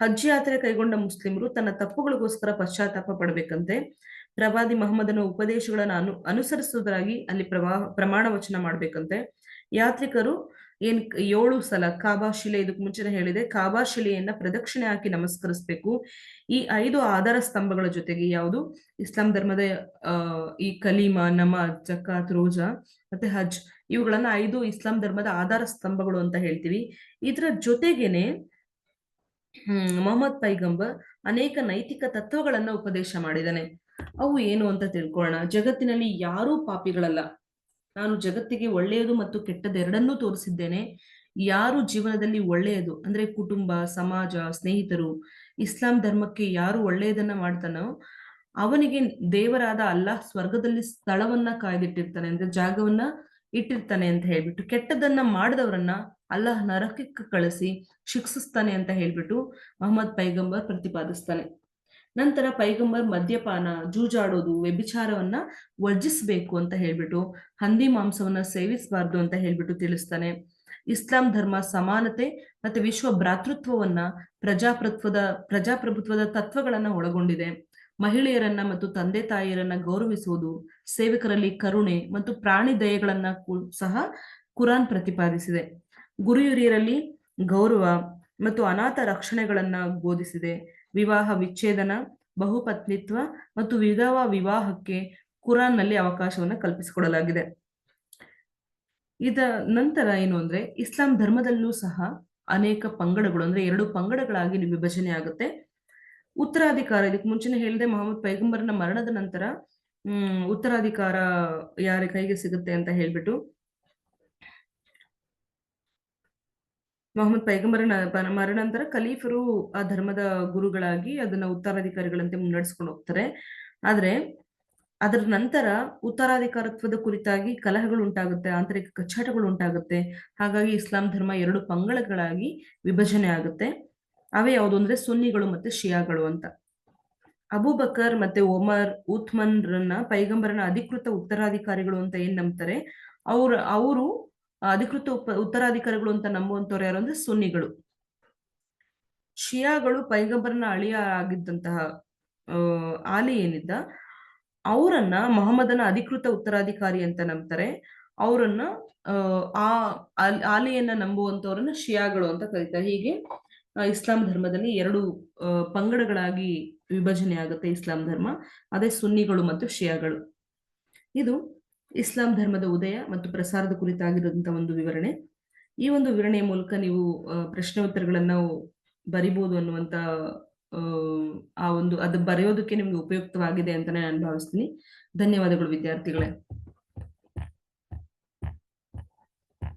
Speaker 1: ಹಜ್ ಯಾತ್ರೆ ಕೈಗೊಂಡ ಮುಸ್ಲಿಮರು ತನ್ನ ತಪ್ಪುಗಳಿಗೋಸ್ಕರ ಪಶ್ಚಾತ್ತಾಪ ಪಡಬೇಕಂತೆ. ಪ್ರವಾದಿ ಮಹಮ್ಮದನ ಉಪದೇಶಗಳನ್ನು ಅನು ಅನುಸರಿಸುವುದಾಗಿ ಅಲ್ಲಿ ಪ್ರವಾ ಪ್ರಮಾಣ ವಚನ ಮಾಡ್ಬೇಕಂತೆ. ಯಾತ್ರಿಕರು ಏನ್ ಏಳು ಸಲ ಕಾಬಾ ಶಿಲೆ ಇದಕ್ಕೆ ಮುಂಚೆನೆ ಹೇಳಿದೆ, ಕಾಬಾ ಶಿಲೆಯನ್ನ ಪ್ರದಕ್ಷಿಣೆ ಹಾಕಿ ನಮಸ್ಕರಿಸ್ಬೇಕು. ಈ ಐದು ಆಧಾರ ಸ್ತಂಭಗಳ ಜೊತೆಗೆ ಯಾವುದು? ಇಸ್ಲಾಂ ಧರ್ಮದ ಈ ಕಲೀಮಾ, ನಮಾಜ್, ಜಕಾತ್, ರೋಜಾ ಮತ್ತೆ ಹಜ್, ಇವುಗಳನ್ನ ಐದು ಇಸ್ಲಾಂ ಧರ್ಮದ ಆಧಾರ ಸ್ತಂಭಗಳು ಅಂತ ಹೇಳ್ತೀವಿ. ಇದರ ಜೊತೆಗೇನೆ, ಹ್ಮ್, ಮೊಹಮ್ಮದ್ ಪೈಗಂಬರ್ ಅನೇಕ ನೈತಿಕ ತತ್ವಗಳನ್ನ ಉಪದೇಶ ಮಾಡಿದಾನೆ. ಅವು ಏನು ಅಂತ ತಿಳ್ಕೊಳ್ಳೋಣ ಜಗತ್ತಿನಲ್ಲಿ ಯಾರೂ ಪಾಪಿಗಳಲ್ಲ. ನಾನು ಜಗತ್ತಿಗೆ ಒಳ್ಳೆಯದು ಮತ್ತು ಕೆಟ್ಟದೆರಡನ್ನೂ ತೋರಿಸಿದ್ದೇನೆ. ಯಾರು ಜೀವನದಲ್ಲಿ ಒಳ್ಳೆಯದು? ಅಂದ್ರೆ ಕುಟುಂಬ, ಸಮಾಜ, ಸ್ನೇಹಿತರು, ಇಸ್ಲಾಂ ಧರ್ಮಕ್ಕೆ ಯಾರು ಒಳ್ಳೆಯದನ್ನ ಮಾಡ್ತಾನೋ, ಅವನಿಗೆ ದೇವರಾದ ಅಲ್ಲಾಹ್ ಸ್ವರ್ಗದಲ್ಲಿ ಸ್ಥಳವನ್ನ ಕಾಯ್ದಿಟ್ಟಿರ್ತಾನೆ, ಅಂದ್ರೆ ಜಾಗವನ್ನ ಇಟ್ಟಿರ್ತಾನೆ ಅಂತ ಹೇಳ್ಬಿಟ್ಟು ಕೆಟ್ಟದನ್ನ ಮಾಡಿದವರನ್ನ ಅಲ್ಲಾಹ್ ನರಕಕ್ಕೆ ಕಳಿಸಿ ಶಿಕ್ಷಿಸ್ತಾನೆ ಅಂತ ಹೇಳ್ಬಿಟ್ಟು ಮೊಹಮ್ಮದ್ ಪೈಗಂಬರ್ ಪ್ರತಿಪಾದಿಸ್ತಾನೆ. ನಂತರ ಪೈಗಂಬರ್ ಮದ್ಯಪಾನ, ಜೂಜಾಡೋದು, ವ್ಯಭಿಚಾರವನ್ನ ವರ್ಜಿಸಬೇಕು ಅಂತ ಹೇಳ್ಬಿಟ್ಟು ಹಂದಿ ಮಾಂಸವನ್ನ ಸೇವಿಸಬಾರ್ದು ಅಂತ ಹೇಳ್ಬಿಟ್ಟು ತಿಳಿಸ್ತಾನೆ. ಇಸ್ಲಾಂ ಧರ್ಮ ಸಮಾನತೆ ಮತ್ತೆ ವಿಶ್ವ ಭ್ರಾತೃತ್ವವನ್ನ ಪ್ರಜಾಪ್ರಭುತ್ವದ ಪ್ರಜಾಪ್ರಭುತ್ವದ ತತ್ವಗಳನ್ನ ಒಳಗೊಂಡಿದೆ. ಮಹಿಳೆಯರನ್ನ ಮತ್ತು ತಂದೆ ತಾಯಿಯರನ್ನ ಗೌರವಿಸುವುದು ಸೇವಕರಲ್ಲಿ ಕರುಣೆ ಮತ್ತು ಪ್ರಾಣಿ ದಯೆಗಳನ್ನ ಸಹ ಕುರಾನ್ ಪ್ರತಿಪಾದಿಸಿದೆ. ಗುರುಯುರಿಯರಲ್ಲಿ ಗೌರವ ಮತ್ತು ಅನಾಥ ರಕ್ಷಣೆಗಳನ್ನ ಬೋಧಿಸಿದೆ. ವಿವಾಹ ವಿಚ್ಛೇದನ, ಬಹುಪತ್ನಿತ್ವ ಮತ್ತು ವಿಧವಾ ವಿವಾಹಕ್ಕೆ ಕುರಾನ್ನಲ್ಲಿ ಅವಕಾಶವನ್ನು ಕಲ್ಪಿಸಿಕೊಡಲಾಗಿದೆ. ಇದ ನಂತರ ಏನು ಅಂದ್ರೆ, ಇಸ್ಲಾಂ ಧರ್ಮದಲ್ಲೂ ಸಹ ಅನೇಕ ಪಂಗಡಗಳು ಅಂದ್ರೆ ಎರಡು ಪಂಗಡಗಳಾಗಿ ವಿಭಜನೆ ಆಗುತ್ತೆ. ಉತ್ತರಾಧಿಕಾರ ಇದಕ್ಕೆ ಮುಂಚೆನೆ ಹೇಳಿದೆ ಮೊಹಮ್ಮದ್ ಪೈಗಂಬರ್ನ ಮರಣದ ನಂತರ, ಹ್ಮ್, ಉತ್ತರಾಧಿಕಾರ ಯಾರ ಕೈಗೆ ಸಿಗುತ್ತೆ ಅಂತ ಹೇಳ್ಬಿಟ್ಟು ಮೊಹಮ್ಮದ್ ಪೈಗಂಬರನ ಪ- ಮರಣಾಂತರ ಖಲೀಫರು ಆ ಧರ್ಮದ ಗುರುಗಳಾಗಿ ಅದನ್ನ ಉತ್ತರಾಧಿಕಾರಿಗಳಂತೆ ಮುನ್ನಡೆಸ್ಕೊಂಡು ಹೋಗ್ತಾರೆ. ಆದ್ರೆ ಅದರ ನಂತರ ಉತ್ತರಾಧಿಕಾರತ್ವದ ಕುರಿತಾಗಿ ಕಲಹಗಳು ಉಂಟಾಗುತ್ತೆ, ಆಂತರಿಕ ಕಚ್ಚಾಟಗಳು ಉಂಟಾಗುತ್ತೆ. ಹಾಗಾಗಿ ಇಸ್ಲಾಂ ಧರ್ಮ ಎರಡು ಪಂಗಡಗಳಾಗಿ ವಿಭಜನೆ ಆಗುತ್ತೆ. ಅವೇ ಯಾವುದು ಅಂದ್ರೆ ಸುನ್ನಿಗಳು ಮತ್ತೆ ಶಿಯಾಗಳು ಅಂತ. ಅಬೂಬಕರ್ ಮತ್ತೆ ಒಮರ್, ಉತ್ಮನ್ರನ್ನ ಪೈಗಂಬರನ ಅಧಿಕೃತ ಉತ್ತರಾಧಿಕಾರಿಗಳು ಅಂತ ಏನ್ ನಂಬ್ತಾರೆ? ಅವ್ರ, ಅವರು ಅಧಿಕೃತ ಉಪ, ಉತ್ತರಾಧಿಕಾರಿಗಳು ಅಂತ ನಂಬುವಂತವ್ರು ಯಾರು ಅಂದ್ರೆ ಸುನ್ನಿಗಳು. ಶಿಯಾಗಳು ಪೈಗಂಬರನ ಅಳಿಯ ಆಗಿದ್ದಂತಹ ಆಲಿ ಏನಿದ್ದ, ಅವರನ್ನ ಮೊಹಮ್ಮದನ ಅಧಿಕೃತ ಉತ್ತರಾಧಿಕಾರಿ ಅಂತ ನಂಬ್ತಾರೆ. ಅವರನ್ನ, ಆ ಆಲ್- ಆಲಿಯನ್ನ ನಂಬುವಂತವ್ರನ್ನ ಶಿಯಾಗಳು ಅಂತ ಕರೀತಾರೆ. ಹೀಗೆ ಇಸ್ಲಾಂ ಧರ್ಮದಲ್ಲಿ ಎರಡು ಪಂಗಡಗಳಾಗಿ ವಿಭಜನೆ ಆಗುತ್ತೆ ಇಸ್ಲಾಂ ಧರ್ಮ. ಅದೇ ಸುನ್ನಿಗಳು ಮತ್ತು ಶಿಯಾಗಳು. ಇದು ಇಸ್ಲಾಂ ಧರ್ಮದ ಉದಯ ಮತ್ತು ಪ್ರಸಾರದ ಕುರಿತಾಗಿರುವಂತಹ ಒಂದು ವಿವರಣೆ. ಈ ಒಂದು ವಿವರಣೆಯ ಮೂಲಕ ನೀವು ಪ್ರಶ್ನೆ ಉತ್ತರಗಳನ್ನ ಬರಿಬಹುದು ಅನ್ನುವಂತ ಆ ಒಂದು, ಅದು ಬರೆಯೋದಕ್ಕೆ ನಿಮ್ಗೆ ಉಪಯುಕ್ತವಾಗಿದೆ ಅಂತಾನೆ ನಾನು ಭಾವಿಸ್ತೀನಿ. ಧನ್ಯವಾದಗಳು ವಿದ್ಯಾರ್ಥಿಗಳೇ.